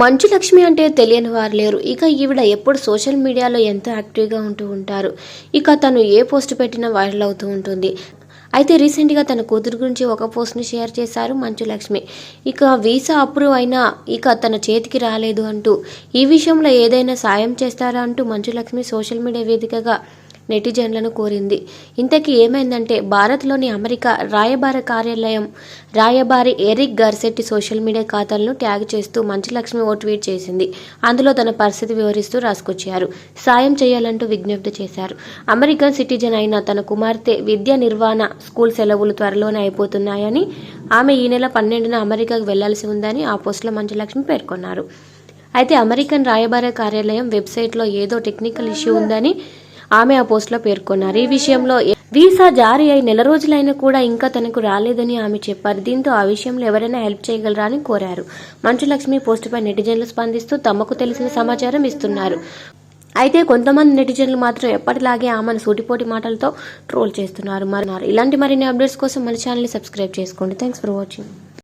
మంచు లక్ష్మి అంటే తెలియని వారు లేరు. ఇక ఈవిడ ఎప్పుడు సోషల్ మీడియాలో ఎంతో యాక్టివ్గా ఉంటూ ఉంటారు. ఇక తను ఏ పోస్ట్ పెట్టినా వైరల్ అవుతూ ఉంటుంది. అయితే రీసెంట్గా తన కూతురు గురించి ఒక పోస్ట్ని షేర్ చేశారు మంచు లక్ష్మి. ఇక వీసా అప్రూవ్ అయినా ఇక తన చేతికి రాలేదు అంటూ ఈ విషయంలో ఏదైనా సాయం చేస్తారా అంటూ మంచు లక్ష్మి సోషల్ మీడియా వేదికగా నెటిజన్లను కోరింది. ఇంతకీ ఏమైందంటే భారత్లోని అమెరికా రాయబార కార్యాలయం రాయబారి ఎరిక్ గార్సెట్టి సోషల్ మీడియా ఖాతాలను ట్యాగ్ చేస్తూ మంచులక్ష్మి ఓ ట్వీట్ చేసింది. అందులో తన పరిస్థితి వివరిస్తూ రాసుకొచ్చారు. సాయం చేయాలంటూ విజ్ఞప్తి చేశారు. అమెరికన్ సిటిజన్ అయిన తన కుమార్తె విద్యా నిర్వహణ స్కూల్ సెలవులు త్వరలోనే అయిపోతున్నాయని ఆమె ఈ నెల పన్నెండున అమెరికాకు వెళ్ళాల్సి ఉందని ఆ పోస్టులో మంచులక్ష్మి పేర్కొన్నారు. అయితే అమెరికన్ రాయబార కార్యాలయం వెబ్సైట్లో ఏదో టెక్నికల్ ఇష్యూ ఉందని ఆమె ఆ పోస్ట్లో పేర్కొన్నారు. ఈ విషయంలో వీసా జారీ అయి నెల రోజులైనా కూడా ఇంకా తనకు రాలేదని ఆమె చెప్పారు. దీంతో ఆ విషయంలో ఎవరైనా హెల్ప్ చేయగలరా అని కోరారు. మంచు లక్ష్మి పోస్టుపై నెటిజన్లు స్పందిస్తూ తమకు తెలిసిన సమాచారం ఇస్తున్నారు. అయితే కొంతమంది నెటిజన్లు మాత్రం ఎప్పటిలాగే ఆమెను సూటిపోటి మాటలతో ట్రోల్ చేస్తున్నారు. మరి ఇలాంటి మరిన్ని అప్డేట్స్ కోసం మన ఛానల్ని సబ్స్క్రైబ్ చేసుకోండి. Thanks for watching.